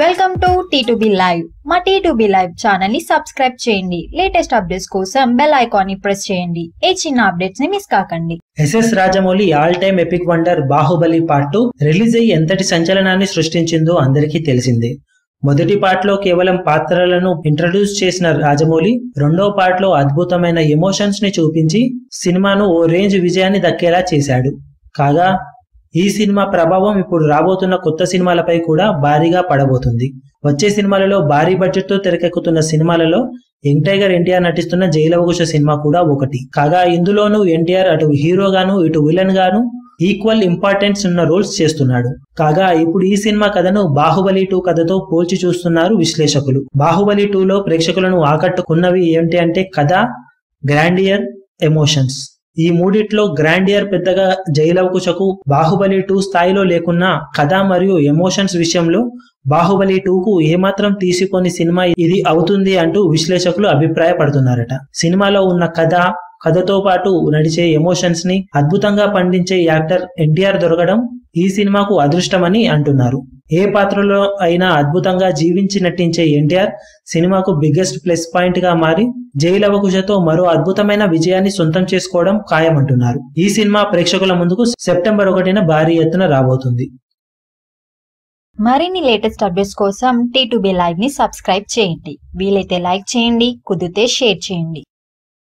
Welcome to T two B live మా T two B live ఛానల్ని subscribe చేయండి. Latest updates కోసం bell ఐకాన్ని ప్రెస్ చేయండి. ఏ చిన్న అప్డేట్స్ని మిస్ కాకండి. S S Rajamouli all time epic wonder Baahubali part two release అయ్యి ఎంతటి సంచలనాన్ని సృష్టించిందో అందరికీ తెలిసిందే. మొదటి పార్ట్లో కేవలం పాత్రలను ఇంట్రడ్యూస్ చేసిన రాజమౌళి రెండో పార్ట్లో అద్భుతమైన ఎమోషన్స్ని చూపించి సినిమాను ఓ రేంజ్ విజయాన్ని దక్కేలా చేశాడు. కాగా ఈ సినిమా ప్రభావం ఇప్పుడు రాబోతున్న కొత్త సినిమాలపై కూడా భారీగా పడబోతుంది. వచ్చే సినిమాలలో భారీ బడ్జెట్తో తెరకెక్కుతున్న సినిమాలలో యంగ్ టైగర్ ఎన్టీఆర్ నటిస్తున్న జైలవకుశ సినిమా కూడా ఒకటి. కాగా ఇందులోనూ ఎన్టీఆర్ అటు హీరోగాను ఇటు విలన్ గాను ఈక్వల్ ఇంపార్టెన్స్ ఉన్న రోల్స్ చేస్తున్నాడు. కాగా ఇప్పుడు ఈ సినిమా కథను బాహుబలి టూ కథతో పోల్చి చూస్తున్నారు విశ్లేషకులు. బాహుబలి టూలో ప్రేక్షకులను ఆకట్టుకున్నవి ఏమిటి అంటే కథ గ్రాండియర్ ఎమోషన్స్. ఈ మూడిట్లో గ్రాండియర్ పెద్దగా జైలవకుశకు బాహుబలి టూ స్థాయిలో లేకున్నా కథ మరియు ఎమోషన్స్ విషయంలో బాహుబలి టూకు ఏమాత్రం తీసుకొని సినిమా ఇది అవుతుంది అంటూ విశ్లేషకులు అభిప్రాయపడుతున్నారట. సినిమాలో ఉన్న కథ కథతో పాటు నడిచే ఎమోషన్స్ని అద్భుతంగా పండించే యాక్టర్ ఎన్టీఆర్ దొరకడం ఈ సినిమాకు అదృష్టమని అంటున్నారు. ఏ పాత్రలో అయినా అద్భుతంగా జీవించి నటించే ఎన్టీఆర్ సినిమాకు బిగ్గెస్ట్ ప్లస్ పాయింట్గా మారి జైలవకుశతో మరో అద్భుతమైన విజయాన్ని సొంతం చేసుకోవడం ఖాయమంటున్నారు. ఈ సినిమా ప్రేక్షకుల ముందుకు సెప్టెంబర్ ఒకటిన భారీ ఎత్తున రాబోతుంది. మరిన్ని లేటెస్ట్ అప్డేట్స్ కోసం టీ టు బి లైవ్ని సబ్స్క్రైబ్ చేయండి. వీలైతే లైక్ చేయండి కుదిరితే షేర్ చేయండి.